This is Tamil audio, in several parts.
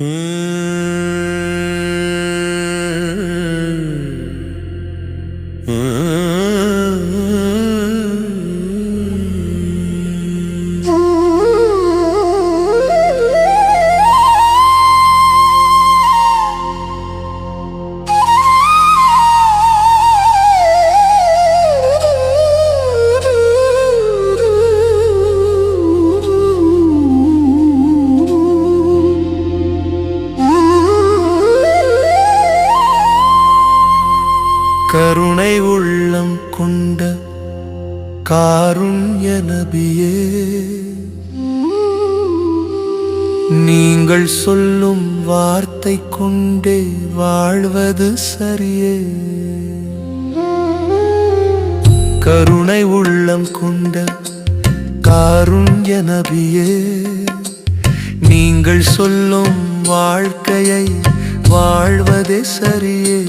கருணை காருண்ய நபியே நீங்கள் சொல்லும் வார்த்தை கொண்டே வாழ்வது சரியே. கருணை உள்ளம் கொண்ட காருண்ய நபியே நீங்கள் சொல்லும் வாழ்க்கையை வாழ்வதே சரியே.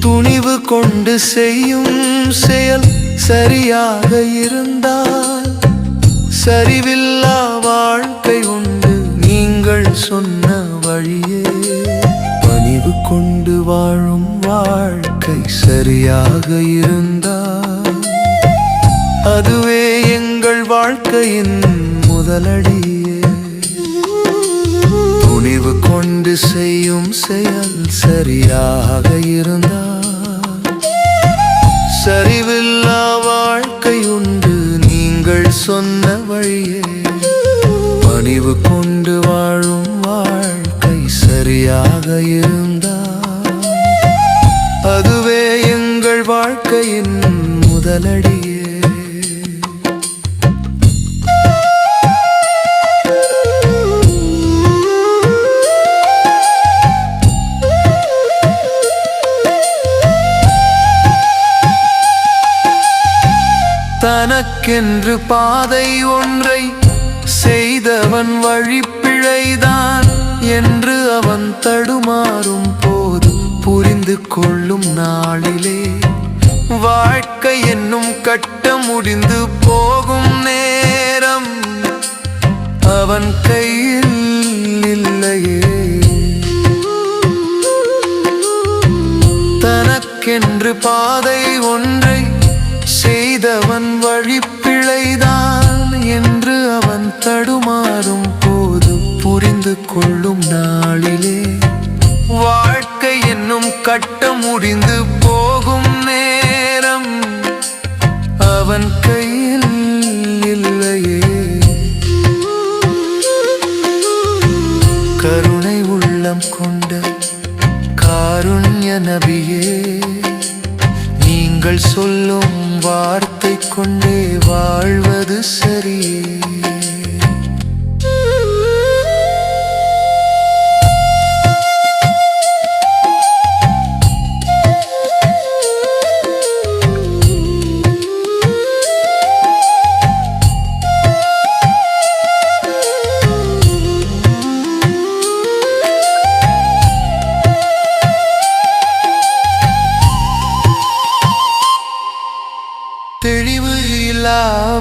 துணிவு கொண்டு செய்யும் செயல் சரியாக இருந்தால் சரிவில்லா வாழ்க்கை உண்டு. நீங்கள் சொன்ன வழியே பணிவு கொண்டு வாழும் வாழ்க்கை சரியாக இருந்தால் அதுவே எங்கள் வாழ்க்கையின் முதலடியே. துணிவு கொண்டு செய்யும் செயல் சரியாக இருந்தால் சரிவு சொன்ன வழியே. பணிவு கொண்டு வாழும் வாழ்க்கை சரியாக இருந்தால் அதுவே எங்கள் வாழ்க்கையின் முதலடி. தனக்கென்று பாதை ஒன்றை செய்தவன் வழிப்பிழைதான் என்று அவன் தடுமாறும் போது புரிந்து கொள்ளும் நாளிலே. வாழ்க்கை என்னும் கட்டம் முடிந்து போகும் நேரம் அவன் கையில் இல்லையே. தனக்கென்று பாதை ஒன்றை இவன் வழி பிழைதான் என்று அவன் தடுமாறும் போது புரிந்து கொள்ளும் நாளிலே. வாழ்க்கை என்னும் கட்டம் முடிந்து போகும் நேரம் அவன் கையில் இல்லையே. கருணை உள்ளம் கொண்ட காருண்ய நபியே நீங்கள் சொல்லும் வார்த்தை கொண்டே வாழ்வது சரியே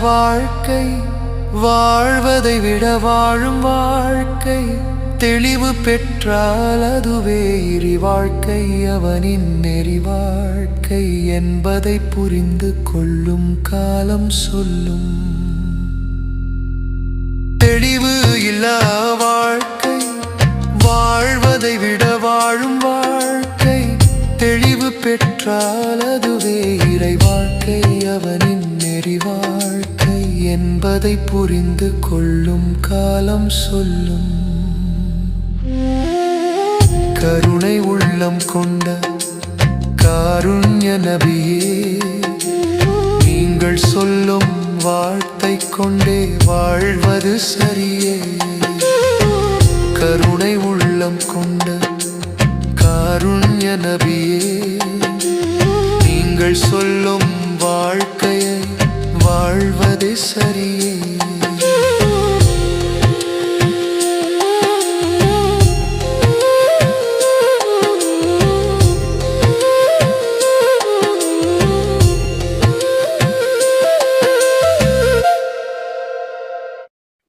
வாழ்க்கை வாழ்வதை விட வாழும் வாழ்க்கை. தெளிவு பெற்றால் அதுவே இறி வாழ்க்கை அவனின் நெறி வாழ்க்கை என்பதை புரிந்து கொள்ளும் காலம் சொல்லும். தெளிவு இல்லா வாழ்க்கை வாழ்வதை விட வாழும் வாழ்க்கை. தெளிவு பெற்றால் அதுவே இறை அதை புரிந்து கொள்ளும் காலம் சொல்லும். கருணை உள்ளம் கொண்ட காருண்ய நபியே நீங்கள் சொல்லும் வாழ்த்தை கொண்டே வாழ்வது சரியே. கருணை உள்ளம் கொண்ட காருண்ய நபியே நீங்கள் சொல்லும் வாழ்க்கையை வாழ்வதே சரி.